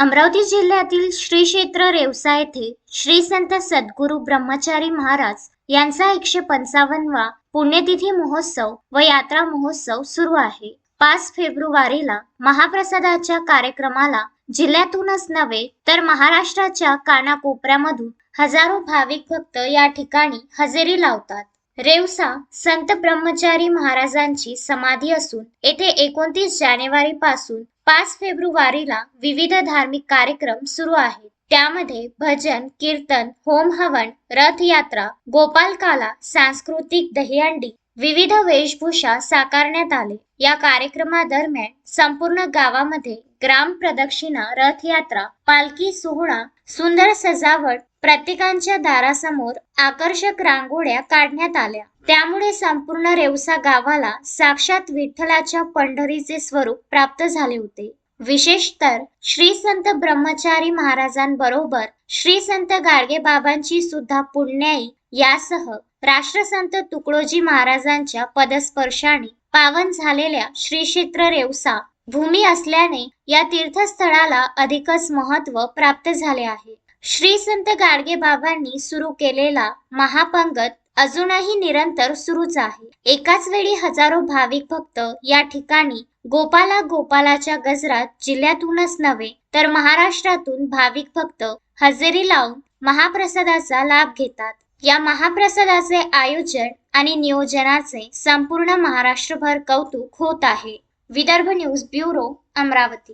अमरावती जिल्ह्यातील श्री क्षेत्र रेवसा येथे श्री संत सद्गुरू ब्रह्मचारी महाराज यांचा एकशे पंचावन्नवा पुण्यतिथी महोत्सव व यात्रा महोत्सव सुरू आहे. पाच फेब्रुवारीला महाप्रसादाच्या कार्यक्रमाला जिल्ह्यातूनच नव्हे तर महाराष्ट्राच्या कानाकोपऱ्यामधून हजारो भाविक भक्त या ठिकाणी हजेरी लावतात. रेवसा संत ब्रह्मचारी महाराजांची समाधी असून येथे एकोणतीस जानेवारी पासून पाच फेब्रुवारीला विविध धार्मिक कार्यक्रम सुरू आहेत. त्यामध्ये भजन कीर्तन होम हवन रथयात्रा गोपालकाला सांस्कृतिक दहीहंडी विविध वेशभूषा साकारण्यात आले. या कार्यक्रमादरम्यान संपूर्ण गावामध्ये ग्राम प्रदक्षिणा रथयात्रा पालखी सोहळा सुंदर सजावट प्रत्येकांच्या दारासमोर आकर्षक रांगोळ्या काढण्यात आल्या. त्यामुळे संपूर्ण रेवसा गावाला साक्षात विठ्ठलाच्या पंढरीचे स्वरूप प्राप्त झाले होते. विशेष तर श्री संत ब्रह्मचारी महाराजांबरोबर श्री संत गाडगे बाबांची सुद्धा पुण्याई यासह राष्ट्रसंत तुकडोजी महाराजांच्या पदस्पर्शाने पावन झालेल्या श्री क्षेत्र रेवसा भूमी असल्याने या तीर्थस्थळाला अधिकच महत्त्व प्राप्त झाले आहे. श्री संत गाडगे बाबांनी सुरू केलेला महापंगत अजूनही निरंतर सुरूच आहे. एकाच वेळी हजारो भाविक भक्त या ठिकाणी गोपाला गोपालाच्या गजरात जिल्ह्यातूनच नव्हे तर महाराष्ट्रातून भाविक भक्त हजेरी लावून महाप्रसादाचा लाभ घेतात. या महाप्रसादाचे आयोजन आणि नियोजनाचे संपूर्ण महाराष्ट्रभर कौतुक होत आहे. Vidarbha news bureau Amravati.